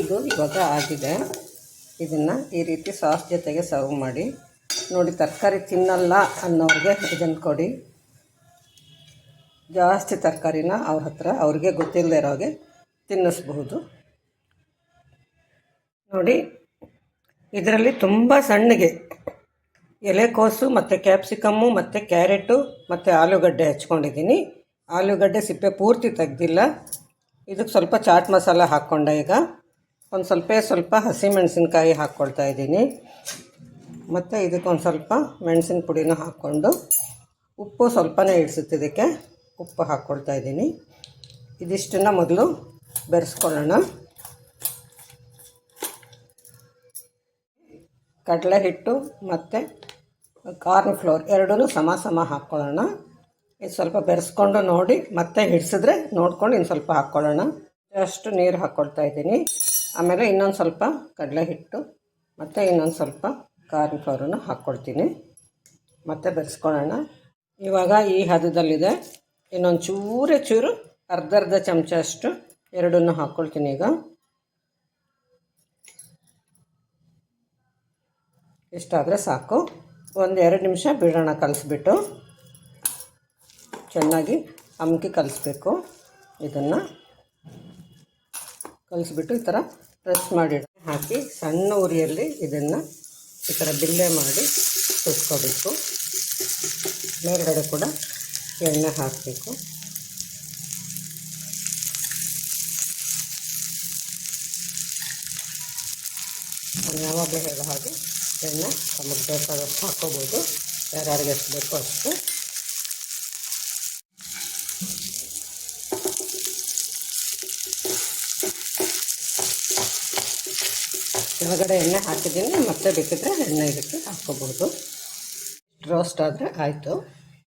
ಇದು ಇವಾಗ ಆಗಿದೆ. ಇದನ್ನು ಈ ರೀತಿ ಸಾಸ್ ಜೊತೆಗೆ ಸರ್ವ್ ಮಾಡಿ. ನೋಡಿ, ತರಕಾರಿ ತಿನ್ನಲ್ಲ ಅನ್ನೋರಿಗೆ ಇದನ್ನು ಕೊಡಿ. ಜಾಸ್ತಿ ತರಕಾರಿನ ಅವ್ರ ಹತ್ರ, ಅವ್ರಿಗೆ ಗೊತ್ತಿಲ್ಲದೆ ಇರೋಗೆ ತಿನ್ನಿಸ್ಬಹುದು. ನೋಡಿ, ಇದರಲ್ಲಿ ತುಂಬ ಸಣ್ಣಗೆ ಎಲೆಕೋಸು ಮತ್ತು ಕ್ಯಾಪ್ಸಿಕಮ್ಮು ಮತ್ತು ಕ್ಯಾರೆಟು ಮತ್ತು ಆಲೂಗಡ್ಡೆ ಹಚ್ಕೊಂಡಿದ್ದೀನಿ. ಆಲೂಗಡ್ಡೆ ಸಿಪ್ಪೆ ಪೂರ್ತಿ ತೆಗ್ದಿಲ್ಲ. ಇದಕ್ಕೆ ಸ್ವಲ್ಪ ಚಾಟ್ ಮಸಾಲ ಹಾಕ್ಕೊಂಡೆ ಈಗ. ಒಂದು ಸ್ವಲ್ಪ ಸ್ವಲ್ಪ ಹಸಿಮೆಣಸಿನ್ಕಾಯಿ ಹಾಕ್ಕೊಳ್ತಾ ಇದ್ದೀನಿ. ಮತ್ತು ಇದಕ್ಕೊಂದು ಸ್ವಲ್ಪ ಮೆಣಸಿನ ಪುಡಿನೂ ಹಾಕ್ಕೊಂಡು ಉಪ್ಪು ಸ್ವಲ್ಪನೇ ಇದಕ್ಕೆ. ಉಪ್ಪು ಹಾಕ್ಕೊಳ್ತಾ ಇದ್ದೀನಿ. ಇದಿಷ್ಟನ್ನು ಮೊದಲು ಬೆರೆಸ್ಕೊಳ್ಳೋಣ. ಕಡಲೆ ಹಿಟ್ಟು ಮತ್ತು ಕಾರ್ನ್ ಫ್ಲೋರ್ ಎರಡೂ ಸಮ ಸಮ ಹಾಕ್ಕೊಳ್ಳೋಣ. ಇದು ಸ್ವಲ್ಪ ಬೆರೆಸ್ಕೊಂಡು ನೋಡಿ ಮತ್ತೆ ಹಿಡಿಸಿದ್ರೆ ನೋಡ್ಕೊಂಡು ಇನ್ನು ಸ್ವಲ್ಪ ಹಾಕ್ಕೊಳ್ಳೋಣ. ಅಷ್ಟು ನೀರು ಹಾಕ್ಕೊಳ್ತಾ ಇದ್ದೀನಿ. ಆಮೇಲೆ ಇನ್ನೊಂದು ಸ್ವಲ್ಪ ಕಡಲೆ ಹಿಟ್ಟು ಮತ್ತು ಇನ್ನೊಂದು ಸ್ವಲ್ಪ ಕಾರ್ನ್ ಫ್ಲೋರನ್ನು ಹಾಕ್ಕೊಳ್ತೀನಿ ಮತ್ತೆ ಬೆರೆಸ್ಕೊಳ್ಳೋಣ. ಇವಾಗ ಈ ಹದದಲ್ಲಿದೆ ಇನ್ನೊಂದು ಚೂರೇ ಚೂರು ಅರ್ಧ ಅರ್ಧ ಚಮಚ ಅಷ್ಟು ಎರಡನ್ನೂ ಹಾಕ್ಕೊಳ್ತೀನಿ ಈಗ. ಇಷ್ಟಾದರೆ ಸಾಕು. ಒಂದು ಎರಡು ನಿಮಿಷ ಬಿಡೋಣ ಕಲಿಸ್ಬಿಟ್ಟು. ಚೆನ್ನಾಗಿ ಅಮ್ಕಿ ಕಲಿಸ್ಬೇಕು ಇದನ್ನು. ಕಲಿಸ್ಬಿಟ್ಟು ಈ ಥರ ಪ್ರೆಸ್ ಮಾಡಿ ಹಾಕಿ ಸಣ್ಣ ಉರಿಯಲ್ಲಿ ಇದನ್ನು ಈ ಥರ ಬಿಲ್ಲೆ ಮಾಡಿ ತುಟ್ಕೋಬೇಕು ಮೇಲ್ಗಡೆ ಕೂಡ ಎಣ್ಣೆ ಹಾಕಬೇಕು. ಯಾವಾಗಲೂ ಹೇಳೋ ಹಾಗೆ ಎಣ್ಣೆ ನಮಗೆ ಬೇಕಾದಷ್ಟು ಹಾಕೋಬೋದು. ಯಾರ್ಯಾರಿಗೆ ಎಷ್ಟು ಬೇಕೋ ಅಷ್ಟು ಕೆಳಗಡೆ ಎಣ್ಣೆ ಹಾಕಿದ್ದೀನಿ. ಮತ್ತೆ ಬೇಕಿದ್ರೆ ಎಣ್ಣೆ ಇದಕ್ಕೆ ಹಾಕ್ಕೋಬೋದು. ರೋಸ್ಟ್ ಆದರೆ ಆಯಿತು.